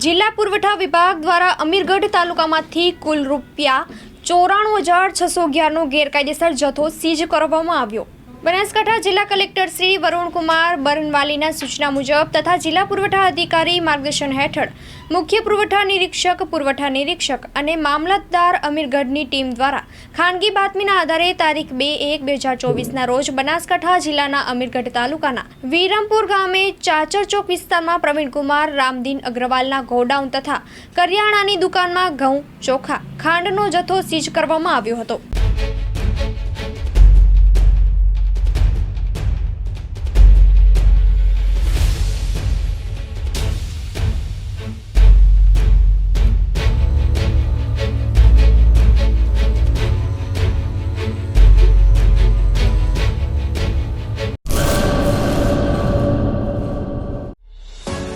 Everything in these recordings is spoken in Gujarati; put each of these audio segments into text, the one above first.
જિલ્લા પુરવઠા વિભાગ દ્વારા અમીરગઢ તાલુકામાંથી કુલ રૂપિયા ચોરાણું હજાર છસો અગિયારનો ગેરકાયદેસર જથ્થો સીઝ કરવામાં આવ્યો. બનાસકાંઠા જિલ્લા કલેક્ટર શ્રી વરુણકુમાર બરનવાલીના સૂચના મુજબ તથા જિલ્લા પુરવઠા અધિકારી માર્ગદર્શન હેઠળ મુખ્ય પુરવઠા નિરીક્ષક પુરવઠા નિરીક્ષક અને મામલતદાર અમીરગઢની ટીમ દ્વારા ખાનગી બાતમીના આધારે તારીખ બે એક બે હજાર ચોવીસના રોજ બનાસકાંઠા જિલ્લાના અમીરગઢ તાલુકાના વિરમપુર ગામે ચાચર ચોક વિસ્તારમાં પ્રવીણકુમાર, રામદીન અગ્રવાલના ગોડાઉન તથા કરિયાણાની દુકાનમાં ઘઉં ચોખા ખાંડનો જથ્થો સીઝ કરવામાં આવ્યો હતો.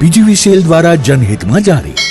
પીજીવીસીએલ દ્વારા જનહિતમાં જારી.